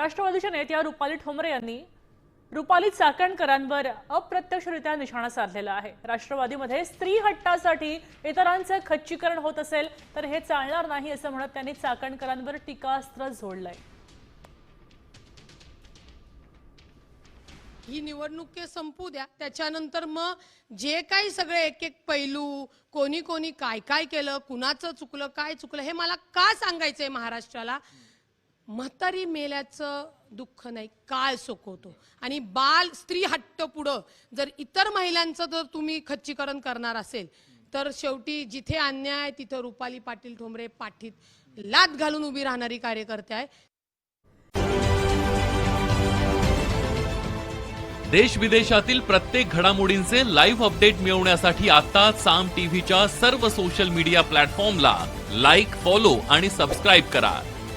राष्ट्रवादीच्या नेत्या रुपाली ठोंबरे यांनी रुपाली चाकणकरांवर अप्रत्यक्षरित्या निशाणा साधलेला आहे. राष्ट्रवादीमध्ये स्त्री हट्टासाठी इतरांचं खच्चीकरण होत असेल तर हे चालणार नाही असं म्हणत त्यांनी चाकणकरांवर टीकास्त्र झोडलंय. ही निवडणूक संपू द्या. त्याच्यानंतर मग जे काही सगळे एक एक पैलू कोणी कोणी काय काय केलं कुणाचं चुकलं काय चुकलं हे मला का सांगायचंय महाराष्ट्राला? म्हातारी मेल्याचं दुःख नाही काळ सोकवतो. आणि बाल स्त्री हट्ट पुढं जर इतर महिलांचं जर तुम्ही खच्चीकरण करणार असेल तर शेवटी जिथे अन्याय आहे, तिथं रुपाली पाटील ठोंबरे पाठीत लात घालून उभी राहणारी कार्यकर्ते आहे देश विदेशातील प्रत्येक घडामोडींचे लाईव्ह अपडेट मिळवण्यासाठी आता साम टीव्हीच्या सर्व सोशल मीडिया प्लॅटफॉर्मला लाईक फॉलो आणि सबस्क्राईब करा.